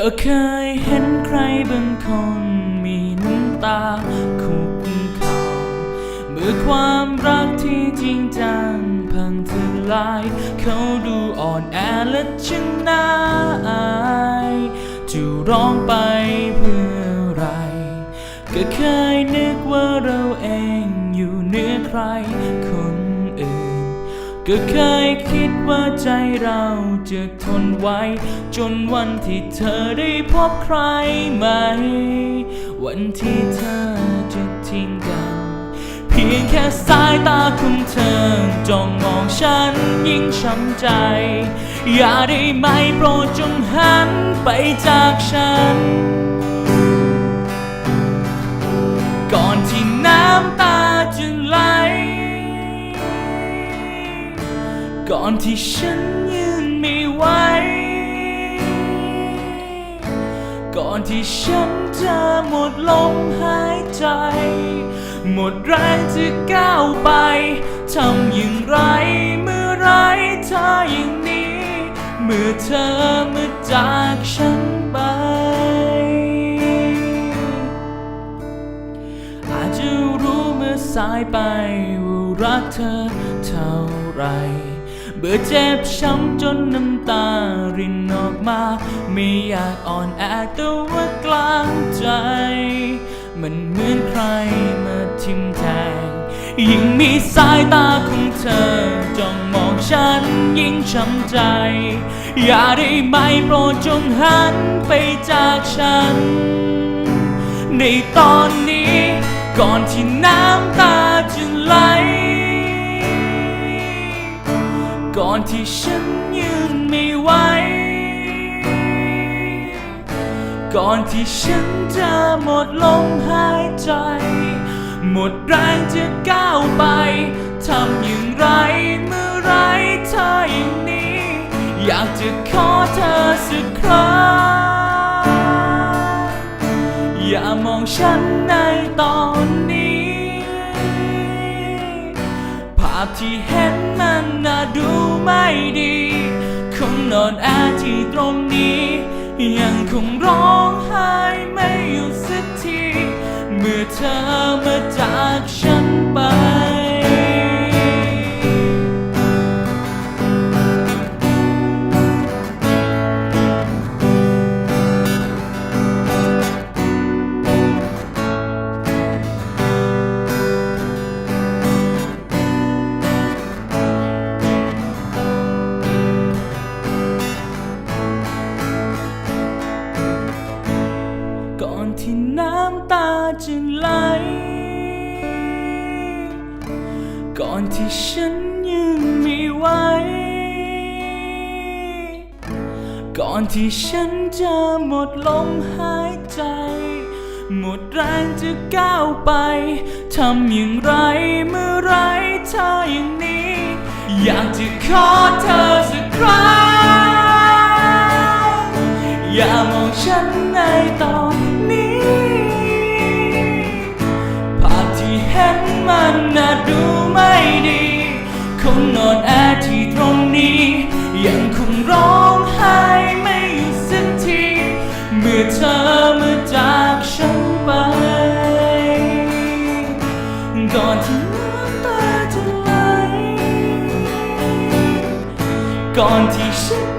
ก็เคยเห็นใครบางคนมีน้ำตาคุกเข่าเมื่อความรักที่จริงจังพังทลาย เขาดูอ่อนแอและฉันน่าอายจะร้องไปเพื่ออะไร ก็เคยนึกว่าเราเองอยู่เหนือใครคน ก็เคยคิดว่าใจเราจะทนไว้ จนวันที่เธอได้พบใครใหม่ วันที่เธอจะทิ้งกัน เพียงแค่สายตาของเธอจ้องมองฉันยิ่งช้ำใจ อย่าได้ไหมโปรดจงหันไปจากฉัน อนที่ฉันยืนไม่ไหว ก่อนที่ฉันจะหมดลมหายใจ หมดแรงจะก้าวไป ทำอย่างไรเมื่อไรเธออย่างนี้ เมื่อเธอเมื่อจากฉันไปอาจจะรู้เมื่อสายไปว่ารักเธอเท่าไร เบื่อเจ็บช้ำจนน้ำตารินออกมา ไม่อยากอ่อนแอแต่ว่ากลางใจ มันเหมือนใครมาทิมแทง ยิ่งมีสายตาของเธอจ้องมองฉันยิ่งช้ำใจ อย่าได้ไหมโปรดจงหันไปจากฉัน ในตอนนี้ก่อนที่น้ำตาจะไหล อนที่ฉันยืนไม่ไหว ก่อนที่ฉันจะหมดลมหายใจ หมดแรงจะก้าวไป ทำอย่างไรเมื่อไรเธออย่างนี้ อยากจะขอเธอสักครั้ง อย่ามองฉันในตอนนี้ พที่เห็นมันน่าดูไม่ดี คงนอนแอที่ตรงนี้ ยังคงร้องไห้ไม่หยุดสักที เมื่อเธอมาจากฉันไปำตาจะไหล ก่อนที่ฉันยืนไม่ไหวก่อนที่ฉันจะหมดลมหายใจ หมดแรงจะก้าวไป ทำอย่างไรเมื่อไรเธออย่างนี้ อยากจะขอ ที่ตรงนี้ ยังคงร้องไห้ไม่หยุดสักที เมื่อเธอมาจากฉันไป ก่อนที่น้ำตาจะไหลก่อนที่ฉัน